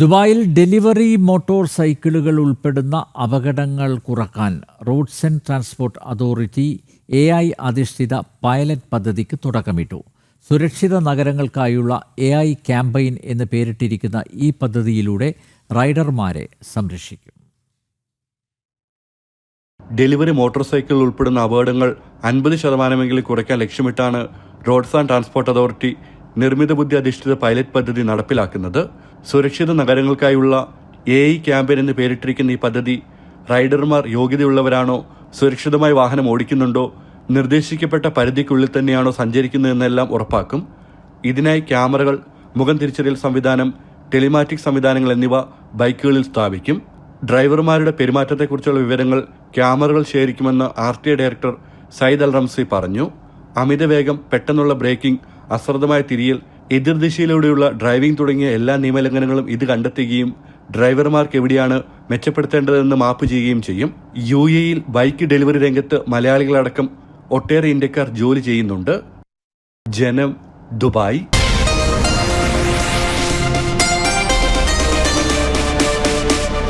ദുബായിൽ delivery motor സൈക്കിളുകൾ ഉൾപ്പെടുന്ന അപകടങ്ങൾ കുറയ്ക്കാൻ roads and transport authority A I അധിഷ്ഠിത പൈലറ്റ് പദ്ധതിക്ക് തുടക്കമിട്ടു. സുരക്ഷിത നഗരങ്ങൾക്കായുള്ള എ ഐ ക്യാമ്പയിൻ എന്ന് പേരിട്ടിരിക്കുന്ന ഈ പദ്ധതിയിലൂടെ റൈഡർമാരെ സംരക്ഷിക്കും. ഡെലിവറി മോട്ടോർ സൈക്കിൾ ഉൾപ്പെടുന്ന അപകടങ്ങൾ അൻപത് ശതമാനമെങ്കിലും കുറയ്ക്കാൻ ലക്ഷ്യമിട്ടാണ് റോഡ്സ് ആൻഡ് ട്രാൻസ്പോർട്ട് അതോറിറ്റി നിർമ്മിത ബുദ്ധി അധിഷ്ഠിത പൈലറ്റ് പദ്ധതി നടപ്പിലാക്കുന്നത് സുരക്ഷിത നഗരങ്ങൾക്കായുള്ള എ ഐ ക്യാമ്പയിൻ എന്ന് പേരിട്ടിരിക്കുന്ന ഈ പദ്ധതി റൈഡർമാർ യോഗ്യതയുള്ളവരാണോ സുരക്ഷിതമായി വാഹനം ഓടിക്കുന്നുണ്ടോ നിർദ്ദേശിക്കപ്പെട്ട പരിധിക്കുള്ളിൽ തന്നെയാണോ സഞ്ചരിക്കുന്നതെന്നെല്ലാം ഉറപ്പാക്കും. ഇതിനായി ക്യാമറകൾ മുഖം തിരിച്ചറിയൽ സംവിധാനം ടെലിമാറ്റിക് സംവിധാനങ്ങൾ എന്നിവ ബൈക്കുകളിൽ സ്ഥാപിക്കും. ഡ്രൈവർമാരുടെ പെരുമാറ്റത്തെക്കുറിച്ചുള്ള വിവരങ്ങൾ ക്യാമറകൾ ശേഖരിക്കുമെന്ന് R T director Sayed Al Ramsi പറഞ്ഞു. അമിതവേഗം പെട്ടെന്നുള്ള ബ്രേക്കിംഗ് അശ്രദ്ധമായ തിരിയൽ എതിർദിശയിലൂടെയുള്ള ഡ്രൈവിംഗ് തുടങ്ങിയ എല്ലാ നിയമലംഘനങ്ങളും ഇത് കണ്ടെത്തുകയും ഡ്രൈവർമാർക്ക് എവിടെയാണ് മെച്ചപ്പെടുത്തേണ്ടതെന്ന് മാപ്പ് ചെയ്യുകയും ചെയ്യും. യു എയിൽ ബൈക്ക് ഡെലിവറി രംഗത്ത് മലയാളികളടക്കം ഒട്ടേറെ ഇന്ത്യക്കാർ ജോലി ചെയ്യുന്നുണ്ട്. ജനം ദുബായ്.